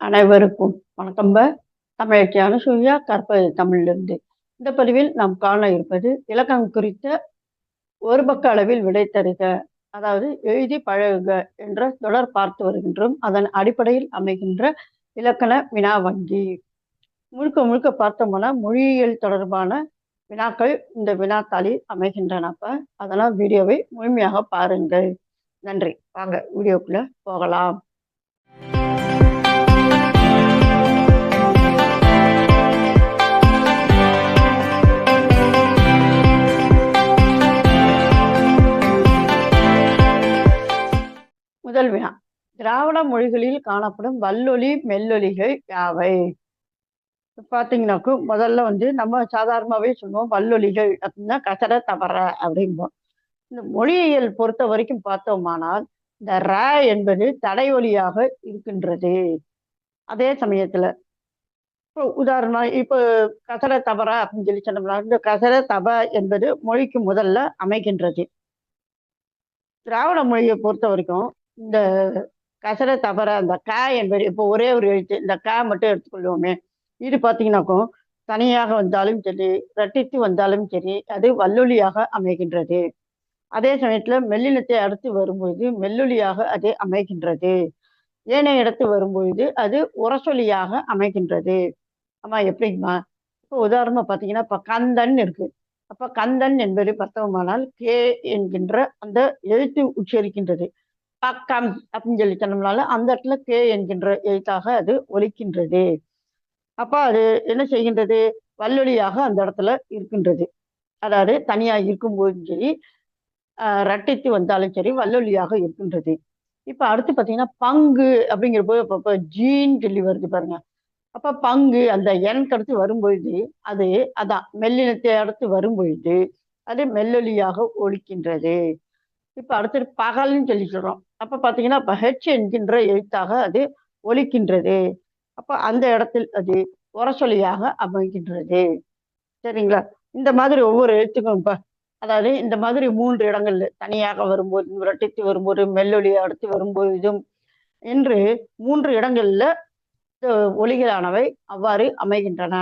அனைவருக்கும் வணக்கம் தமிழக்கியான தமிழச்சி கற்பது தமிழிலிருந்து. இந்த பதிவில் நாம் காண இருப்பது இலக்கணம் குறித்த ஒரு பக்க அளவில் விடை தருக. அதாவது எழுதி பழகுக என்ற தொடர் பார்த்து வருகின்றோம். அதன் அடிப்படையில் அமைகின்ற இலக்கண வினா வங்கி. முழுக்க முழுக்க பார்த்தோம்னா மொழியியல் தொடர்பான வினாக்கள் இந்த வினாத்தாளில் அமைகின்றன. அப்ப அதனால் வீடியோவை முழுமையாக பாருங்கள். நன்றி. வாங்க வீடியோக்குள்ள போகலாம். முதல் வினா. திராவிட மொழிகளில் காணப்படும் வல்லொலி மெல்லொலிகள் யாவை? பார்த்தீங்கன்னாக்கும் முதல்ல வந்து நம்ம சாதாரணமாகவே சொல்லுவோம் வல்லொலிகள் அப்படின்னா கசர தவற அப்படிம்போம். இந்த மொழியியல் பொறுத்த வரைக்கும் பார்த்தோமானால் இந்த ர என்பது தடை ஒலியாக இருக்கின்றது. அதே சமயத்துல இப்போ உதாரணமா இப்போ கசர தவற அப்படின்னு சொல்லி சொன்னோம்னா இந்த கசர தப என்பது மொழிக்கு முதல்ல அமைகின்றது. திராவிட மொழியை பொறுத்த வரைக்கும் இந்த கசர தவற அந்த க என்பது இப்போ ஒரே ஒரு எழுத்து இந்த க மட்டும் எடுத்துக்கொள்வோமே. இது பார்த்தீங்கன்னாக்கும் தனியாக வந்தாலும் சரி ரட்டித்து வந்தாலும் சரி அது வல்லொலியாக அமைகின்றது. அதே சமயத்தில் மெல்லினத்தை அடுத்து வரும்பொழுது மெல்லொலியாக அது அமைகின்றது. ஏனைய இடத்து வரும்பொழுது அது உரசொலியாக அமைகின்றது. ஆமாம் எப்படிங்கம்மா? இப்போ உதாரணமாக பார்த்தீங்கன்னா இப்போ கந்தன் இருக்கு. அப்போ கந்தன் என்பது பார்த்தோமானால் கே என்கின்ற அந்த எழுத்து உச்சரிக்கின்றது. பக்கம் அப்படின்னு சொல்லி சொன்னோம்னால அந்த இடத்துல கே என்கின்ற எழுத்தாக அது ஒலிக்கின்றது. அப்ப அது என்ன செய்கின்றது? வல்லொலியாக அந்த இடத்துல இருக்கின்றது. அதாவது தனியா இருக்கும்போதும் சரி ரட்டித்து வந்தாலும் சரி வல்லொலியாக இருக்கின்றது. இப்ப அடுத்து பாத்தீங்கன்னா பங்கு அப்படிங்கிற போது இப்போ ஜீன் சொல்லி வருது பாருங்க. அப்ப பங்கு அந்த எண்க்கு அடுத்து வரும்பொழுது அது அதான் மெல்லினத்தை அடுத்து வரும்பொழுது அது மெல்லொலியாக ஒழிக்கின்றது இப்போ அடுத்தது பகல்னு சொல்லி சொல்கிறோம் அப்போ பார்த்தீங்கன்னா இப்போ ஹெச் என்கின்ற எழுத்தாக அது ஒலிக்கின்றது. அப்போ அந்த இடத்தில் அது உரசொலியாக அமைகின்றது. சரிங்களா? இந்த மாதிரி ஒவ்வொரு எழுத்துக்கும் இப்போ அதாவது இந்த மாதிரி மூன்று இடங்கள்ல தனியாக வரும்போது இரட்டித்து வரும்போது மெல்லொலி அடுத்து வரும்போது இதுவும் என்று மூன்று இடங்கள்ல ஒலிகளானவை அவ்வாறு அமைகின்றன.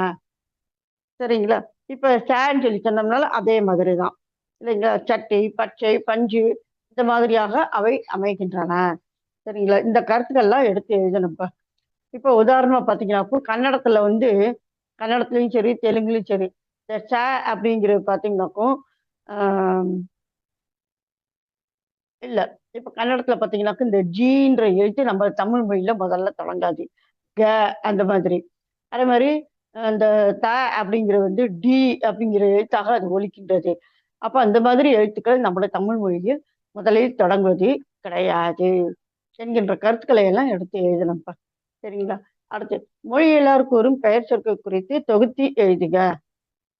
சரிங்களா? இப்ப சேன்னு சொல்லி சொன்னோம்னால அதே மாதிரி தான் இல்லைங்களா? சட்டி பச்சை பஞ்சு இந்த மாதிரியாக அவை அமைகின்றன. சரிங்களா? இந்த கருத்துக்கள்லாம் எடுத்து எழுதணும்ப்பா இப்போ. உதாரணமாக பார்த்தீங்கன்னா கன்னடத்தில் வந்து கன்னடத்துலையும் சரி தெலுங்குலையும் சரி இந்த ச அப்படிங்கிறது பார்த்தீங்கன்னாக்கும் இல்லை. இப்போ கன்னடத்தில் பார்த்தீங்கன்னாக்கும் இந்த ஜீன்ற எழுத்து நம்ம தமிழ் மொழியில் முதல்ல தொடங்காது க அந்த மாதிரி. அதே மாதிரி அந்த த அப்படிங்கிறது வந்து டி அப்படிங்கிற எழுத்தாக அது ஒலிக்கின்றது. அப்போ அந்த மாதிரி எழுத்துக்கள் நம்மளோட தமிழ் மொழியில் முதலில் தொடங்குவது கிடையாது என்கின்ற கருத்துக்களை எல்லாம் எடுத்து எழுதணும்ப்பா. சரிங்களா? அடுத்து மொழியியலார் கூறும் பெயர் சொற்கள் குறித்து தொகுத்தி எழுதுக.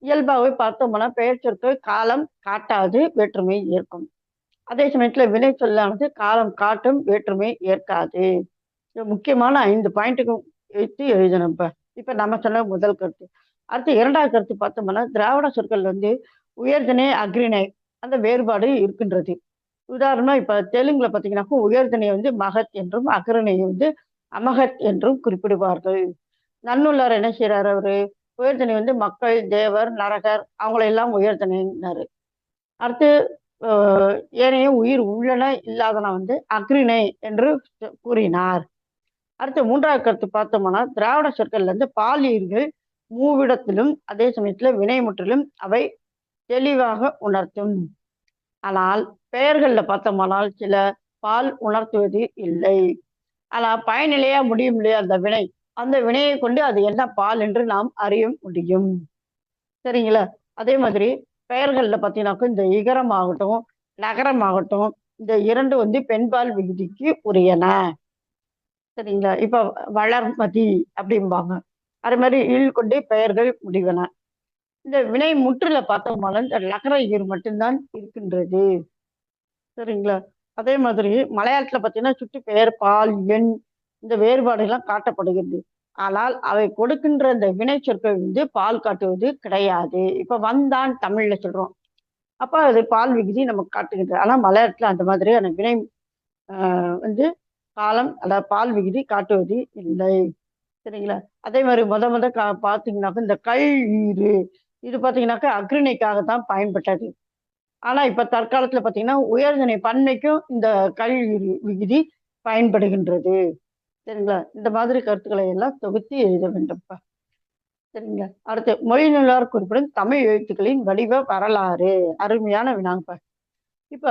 இயல்பாகவே பார்த்தோம்னா பெயர் சொற்கள் காலம் காட்டாது வேற்றுமை ஏற்கும். அதே சமயத்துல வினை சொல்லானது காலம் காட்டும் வேற்றுமை ஏற்காது. முக்கியமான ஐந்து பாயிண்ட்டுக்கும் எடுத்து எழுதணும்ப்பா. இப்ப நம்ம சொன்ன முதல் கருத்து. அடுத்து இரண்டாவது கருத்து பார்த்தோம்னா திராவிட சொற்கள் வந்து உயர்திணை அக்ரிணை அந்த வேறுபாடு இருக்கின்றது. உதாரணமா இப்ப தெலுங்குல பாத்தீங்கன்னாக்கா உயர்தனை வந்து மகத் என்றும் அகரணையை வந்து அமகத் என்றும் குறிப்பிடுவார்கள். நன்னுள்ளார் என்ன செய்யறார் அவரு? உயர்தனை வந்து மக்கள் தேவர் நரகர் அவங்களெல்லாம் உயர்தனைனாரு அடுத்து ஏனைய உயிர் உள்ளன இல்லாதன வந்து அக்ரிணை என்று கூறினார். அடுத்து மூன்றாவது கருத்து பார்த்தோம்னா திராவிட சொற்கள்ல இருந்து பாலியர்கள் மூவிடத்திலும் அதே சமயத்துல வினைமுற்றிலும் அவை தெளிவாக உணர்த்தும். ஆனால் பெயர்களில் பார்த்தோமானால் சில பால் உணர்த்துவது இல்லை. ஆனால் பயனிலையா முடியும் இல்லையா அந்த வினை? அந்த வினையை கொண்டு அது என்ன பால் என்று நாம் அறிய முடியும். சரிங்களா? அதே மாதிரி பெயர்களில் பார்த்தீங்கன்னாக்கும் இந்த இகரமாகட்டும் நகரமாகட்டும் இந்த இரண்டு வந்து பெண்பால் விகுதிக்கு உரியன. சரிங்களா? இப்ப வளர்மதி அப்படிம்பாங்க. அது மாதிரி இல் கொண்டு பெயர்கள் முடிவன. இந்த வினை முற்றுல பார்த்தோம்னாலும் இந்த லகர ஈர் மட்டும்தான் இருக்கின்றது. சரிங்களா? அதே மாதிரி மலையாளத்துல பார்த்தீங்கன்னா சுட்டு பெயர் பால் எண் இந்த வேறுபாடுகள்லாம் காட்டப்படுகிறது. ஆனால் அவை கொடுக்கின்ற இந்த வினை சொற்கள் வந்து பால் காட்டுவது கிடையாது. இப்ப வந்தான் தமிழ்ல சொல்றோம். அப்ப அது பால் விகுதி நமக்கு காட்டுகிறது. ஆனா மலையாளத்துல அந்த மாதிரியான வினை வந்து காலம் அதாவது பால் விகுதி காட்டுவது இல்லை. சரிங்களா? அதே மாதிரி முத முத கா பார்த்தீங்கன்னாக்கா இந்த கல் ஈறு இது பார்த்தீங்கன்னாக்கா அக்ரிணைக்காக தான் பயன்பட்டது. ஆனா இப்ப தற்காலத்துல பாத்தீங்கன்னா உயர்தனை பன்மைக்கும் இந்த கல்வி விகுதி பயன்படுகின்றது. சரிங்களா? இந்த மாதிரி கருத்துக்களை எல்லாம் தொகுத்து எழுத வேண்டும்ப்பா. சரிங்களா? அடுத்து மொழி நூலார் குறிப்பிடும் தமிழ் எழுத்துக்களின் வடிவ வரலாறு. அருமையான வினாங்கப்பா. இப்ப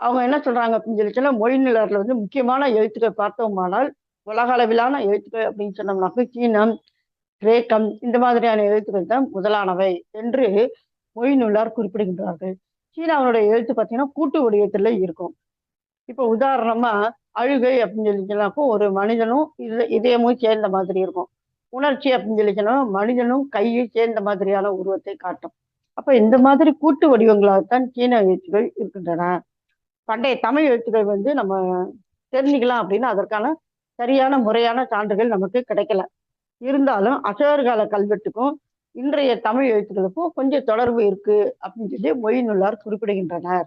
அவங்க என்ன சொல்றாங்க அப்படின்னு சொல்லி சொன்னா மொழி நூலார்ல வந்து முக்கியமான எழுத்துக்கள் பார்த்தோமானால் உலக அளவிலான எழுத்துக்கள் அப்படின்னு சொன்னோம்னாக்க சீனம் கிரேக்கம் இந்த மாதிரியான எழுத்துக்கள் தான் முதலானவை என்று மொழி நூலார் குறிப்பிடுகின்றார்கள். சீனாவுடைய எழுத்து பார்த்தீங்கன்னா கூட்டு வடிவத்துல இருக்கும். இப்போ உதாரணமா அழுகை அப்படின்னு சொல்லிச்சுனாக்கோ ஒரு மனிதனும் இது இதயமும் சேர்ந்த மாதிரி இருக்கும். உணர்ச்சி அப்படின்னு சொல்லிச்சுன்னா மனிதனும் கையும் சேர்ந்த மாதிரியான உருவத்தை காட்டும். அப்ப இந்த மாதிரி கூட்டு வடிவங்களாகத்தான் சீன எழுத்துக்கள் இருக்கின்றன. பண்டைய தமிழ் எழுத்துக்கள் வந்து நம்ம தெரிஞ்சுக்கலாம் அப்படின்னா அதற்கான சரியான முறையான சான்றுகள் நமக்கு கிடைக்கல. இருந்தாலும் அசோகர் கால கல்வெட்டுக்கும் இன்றைய தமிழ் எழுத்துக்களுக்கும் கொஞ்சம் தொடர்பு இருக்கு அப்படின்னு சொல்லி மொழி நூலார் குறிப்பிடுகின்றனர்.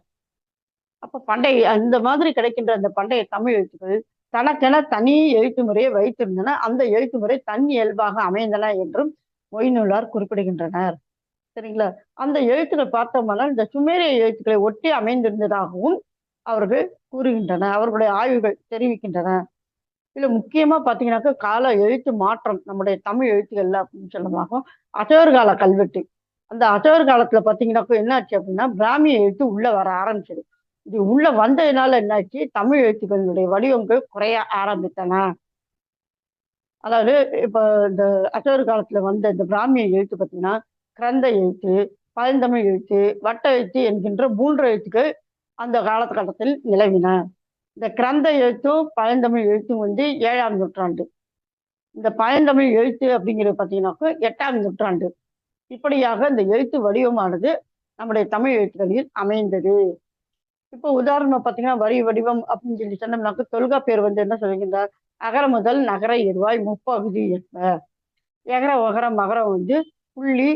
அப்ப பண்டைய அந்த மாதிரி கிடைக்கின்ற அந்த பண்டைய தமிழ் எழுத்துக்கள் தனக்கென தனி எழுத்து முறையை வைத்திருந்தன. அந்த எழுத்து முறை தன் இயல்பாக அமைந்தன என்றும் மொழி நூலார் குறிப்பிடுகின்றனர். சரிங்களா? அந்த எழுத்துக்கள் பார்த்தோம்னா இந்த சுமேரிய எழுத்துக்களை ஒட்டி அமைந்திருந்ததாகவும் அவர்கள் கூறுகின்றன அவர்களுடைய ஆய்வுகள் தெரிவிக்கின்றன. இதுல முக்கியமா பாத்தீங்கன்னாக்கா கால எழுத்து மாற்றம் நம்முடைய தமிழ் எழுத்துக்கள்ல அப்படின்னு சொல்லமாகும் அசோகர் கால கல்வெட்டு. அந்த அசோர் காலத்துல பாத்தீங்கன்னாக்கா என்னாச்சு அப்படின்னா பிராமிய எழுத்து உள்ள வர ஆரம்பிச்சது. இது உள்ள வந்ததுனால என்னாச்சு? தமிழ் எழுத்துக்களுடைய வடிவங்கள் குறைய ஆரம்பித்தன. அதாவது இப்போ இந்த அசோர் காலத்துல வந்த இந்த பிராமிய எழுத்து பார்த்தீங்கன்னா கிரந்த எழுத்து பழந்தமிழ் எழுத்து வட்ட எழுத்து என்கின்ற மூன்று எழுத்துக்கள் அந்த காலகட்டத்தில் நிலவின. இந்த கிரந்த எழுத்தும் பழந்தமிழ் எழுத்தும் வந்து ஏழாம் நூற்றாண்டு. இந்த பழந்தமிழ் எழுத்து அப்படிங்கிறது பார்த்தீங்கன்னாக்கா எட்டாம் நூற்றாண்டு. இப்படியாக இந்த எழுத்து வடிவமானது நம்முடைய தமிழ் எழுத்துக்களில் அமைந்தது. இப்போ உதாரணம் பார்த்தீங்கன்னா வரி வடிவம் அப்படின்னு சொல்லி சொன்னோம்னாக்க பேர் வந்து என்ன சொல்லுகின்றார் அகர முதல் நகர எருவாய் முப்பகுதி என்ப எகர ஒகர மகரம் வந்து புள்ளி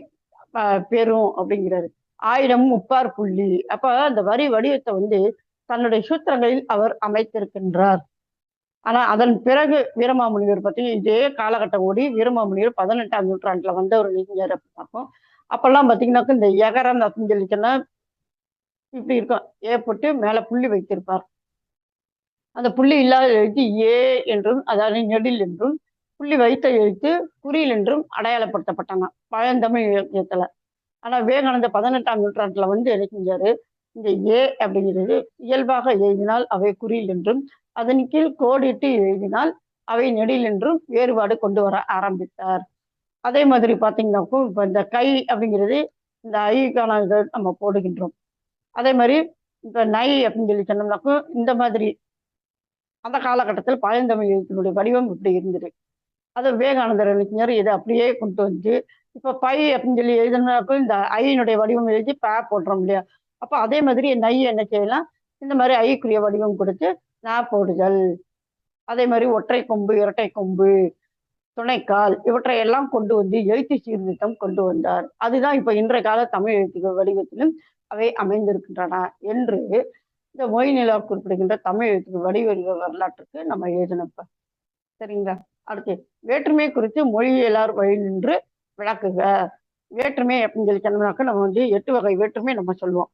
பெறும் அப்படிங்கிறாரு. ஆயிரம் முப்பார் புள்ளி. அப்ப அந்த வரி வடிவத்தை வந்து தன்னுடைய சூத்திரங்களில் அவர் அமைத்திருக்கின்றார். ஆனா அதன் பிறகு வீரமாமுனிவர் பத்தி இதே காலகட்டம் ஓடி வீரமாமுனிவர் பதினெட்டாம் நூற்றாண்டுல வந்த ஒரு அறிஞர் பார்ப்போம். அப்பெல்லாம் பார்த்தீங்கன்னாக்கா இந்த எகரம் அப்படின்னு இப்படி இருக்கும். ஏ போட்டு மேல புள்ளி வைத்திருப்பார். அந்த புள்ளி இல்லாத எழுத்து ஏ என்றும் அதாவது நெடில் என்றும் புள்ளி வைத்த எழுத்து குறியில் என்றும் அடையாளப்படுத்தப்பட்டாங்க. பழந்தமிழ் இலக்கியத்துல ஆனா விவேகானந்த பதினெட்டாம் நூற்றாண்டுல வந்து என்ன செஞ்சாரு இந்த ஏ அப்படிங்கிறது இயல்பாக எழுதினால் அவை குறியில் என்றும் அதன் கீழ் கோடிட்டு எழுதினால் அவை நெடில் என்றும் வேறுபாடு கொண்டு வர ஆரம்பித்தார். அதே மாதிரி பார்த்தீங்கன்னாக்கோ இப்போ இந்த கை அப்படிங்கிறது இந்த ஐக்கான இதை நம்ம போடுகின்றோம். அதே மாதிரி இப்போ நை அப்படின்னு சொல்லி சொன்னோம்னாக்கும் இந்த மாதிரி அந்த காலகட்டத்தில் பழந்தமிழ் எழுத்தினுடைய வடிவம் இப்படி இருந்தது. அது விவேகானந்தர் அறிஞர் இதை அப்படியே கொண்டு வந்து இப்போ பை அப்படின்னு சொல்லி எழுதினாக்கும் இந்த ஐயினுடைய வடிவம் எழுதி ப போடுறோம் இல்லையா? அப்போ அதே மாதிரி நை என்ன செய்யலாம் இந்த மாதிரி ஐக்குரிய வடிவம் கொடுத்து நா போடுதல். அதே மாதிரி ஒற்றை கொம்பு இரட்டை கொம்பு துணைக்கால் இவற்றை எல்லாம் கொண்டு வந்து எழுத்து சீர்திருத்தம் கொண்டு வந்தார். அதுதான் இப்போ இன்றைய கால தமிழ் எழுத்துக்கள் வடிவத்திலும் அவை அமைந்திருக்கின்றன என்று இந்த மொழி நிலா குறிப்பிடுகின்ற தமிழ் எழுத்துக்கள் வடிவடிவ வரலாற்றுக்கு நம்ம எழுதினப்ப சரிங்களா? அடுத்து வேற்றுமை குறித்து மொழியியலார் வழி நின்று விளக்குக. வேற்றுமை அப்படின்னு சொல்லி சொன்னோம்னாக்க நம்ம வந்து எட்டு வகை வேற்றுமை நம்ம சொல்லுவோம்.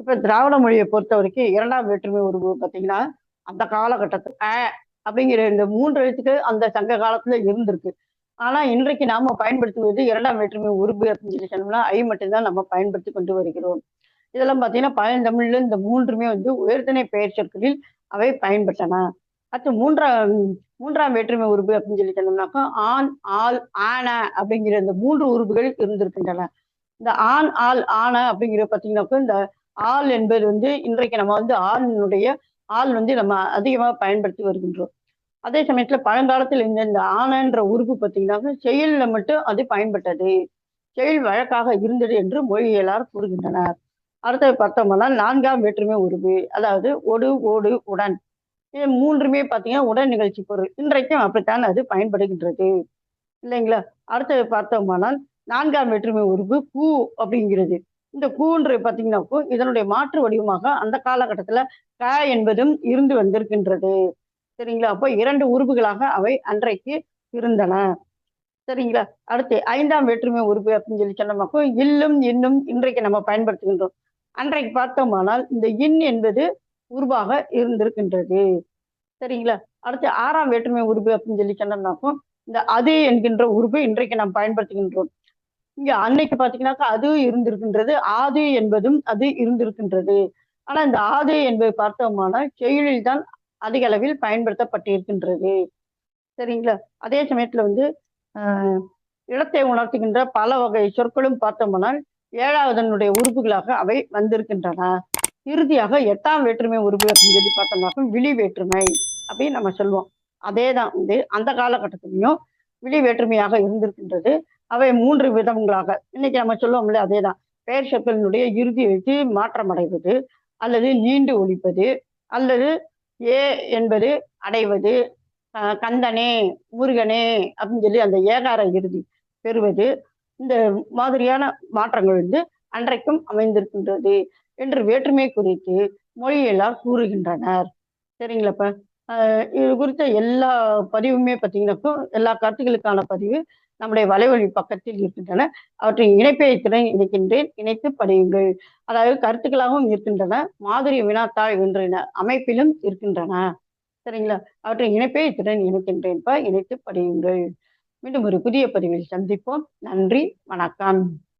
இப்ப திராவிட மொழியை பொறுத்த வரைக்கும் இரண்டாம் வேற்றுமை உருவு பார்த்தீங்கன்னா அந்த காலகட்டத்தில். அ அப்படிங்கிற இந்த மூன்று எழுத்துக்கள் அந்த சங்க காலத்துல இருந்திருக்கு. ஆனா இன்றைக்கு நாம பயன்படுத்துவது இரண்டாம் வேற்றுமை உருவு அப்படின்னு சொல்லி சொன்னோம்னா ஐ மட்டும்தான் நம்ம பயன்படுத்தி கொண்டு வருகிறோம். இதெல்லாம் பார்த்தீங்கன்னா பழந்தமிழ்ல இந்த மூன்றுமே வந்து உயர்தனை பெயர் சொற்களில் அவை பயன்பட்டன. அடுத்து மூன்றாம் மூன்றாம் வேற்றுமை உருவு அப்படின்னு சொல்லி சொன்னோம்னாக்கா ஆண் ஆள் ஆன அப்படிங்கிற இந்த மூன்று உருவுகள் இருந்திருக்கின்றன. இந்த ஆண் ஆள் ஆன அப்படிங்கிற பார்த்தீங்கன்னாக்கா இந்த ஆள் என்பது வந்து இன்றைக்கு நம்ம வந்து ஆணினுடைய ஆள் வந்து நம்ம அதிகமாக பயன்படுத்தி வருகின்றோம். அதே சமயத்துல பழங்காலத்தில் இந்த இந்த ஆனன்ற உறுப்பு பார்த்தீங்கன்னா செயல்ல மட்டும் அது பயன்பட்டது. செயல் வழக்காக இருந்தது என்று மொழியியலார் கூறுகின்றனர். அடுத்தது பார்த்தோம்னா நான்காம் வேற்றுமை உருவு அதாவது ஒடு ஓடு உடன். இது மூன்றுமே பார்த்தீங்கன்னா உடன் நிகழ்ச்சி பொருள். இன்றைக்கும் அப்படித்தான் அது பயன்படுகின்றது. இல்லைங்களா? அடுத்தது பார்த்தோம்னால் நான்காம் வேற்றுமை உருவு கூ அப்படிங்கிறது. இந்த கூன்று பார்த்தீங்கன்னாக்கோ இதனுடைய மாற்று வடிவமாக அந்த காலகட்டத்துல க என்பதும் இருந்து வந்திருக்கின்றது. சரிங்களா? அப்போ இரண்டு உருவுகளாக அவை அன்றைக்கு இருந்தன. சரிங்களா? அடுத்து ஐந்தாம் வேற்றுமை உறுப்பு அப்படின்னு சொல்லி சொன்னோமாக்கும் இல்லும் இன்னும் இன்றைக்கு நம்ம பயன்படுத்துகின்றோம். அன்றைக்கு பார்த்தோமானால் இந்த இன் என்பது உருவாக இருந்திருக்கின்றது. சரிங்களா? அடுத்து ஆறாம் வேற்றுமை உறுப்பு அப்படின்னு சொல்லி சொன்னோம்னாக்கும் இந்த அது என்கின்ற உறுப்பு இன்றைக்கு நாம் பயன்படுத்துகின்றோம். இங்க அன்னைக்கு பாத்தீங்கன்னாக்கா அது இருந்திருக்கின்றது ஆது என்பதும் அது இருந்திருக்கின்றது. ஆனா இந்த ஆது என்பதை பார்த்தோமானால் செயலில் தான் அதிக அளவில் பயன்படுத்தப்பட்டிருக்கின்றது. சரிங்களா? அதே சமயத்துல வந்து ஆஹ் இடத்தை உணர்த்துகின்ற பல வகை சொற்களும் பார்த்தோம்னால் ஏழாவதனுடைய உறுப்புகளாக அவை வந்திருக்கின்றன. இறுதியாக எட்டாம் வேற்றுமை உறுப்பு அப்படின்னு சொல்லி பார்த்தோம்னாக்கும் விழி வேற்றுமை அப்படின்னு நம்ம சொல்லுவோம். அதே தான் வந்து அந்த காலகட்டத்திலையும் விழி வேற்றுமையாக இருந்திருக்கின்றது. அவை மூன்று விதங்களாக இன்னைக்கு நம்ம சொல்லுவோம்ல அதே தான் பெயர் சொற்களினுடைய இறுதி வைத்து மாற்றமடைவது அல்லது நீண்டு ஒழிப்பது அல்லது ஏ என்பது அடைவது கந்தனே முருகனே அப்படின்னு சொல்லி அந்த ஏகார இறுதி பெறுவது இந்த மாதிரியான மாற்றங்கள் வந்து அன்றைக்கும் அமைந்திருக்கின்றது என்று வேற்றுமை குறித்து மொழியெல்லாம் கூறுகின்றனர். சரிங்களாப்ப இது குறித்த எல்லா பதிவுமே பார்த்தீங்கன்னாக்கும் எல்லா கருத்துக்களுக்கான பதிவு நம்முடைய வலைவழி பக்கத்தில் இருக்கின்றன. அவற்றின் இணைப்பை திறன் இணைக்கின்றேன். இணைத்து படியுங்கள். அதாவது கருத்துக்களாகவும் இருக்கின்றன. மாதிரி வினாத்தாள் என்ற அமைப்பிலும் இருக்கின்றன. சரிங்களா? அவற்றின் இணைப்பை இணைக்கின்றேன். இணைக்கின்றேன்ப்பா இணைத்து படியுங்கள். மீண்டும் ஒரு புதிய பதிவில் சந்திப்போம். நன்றி. வணக்கம்.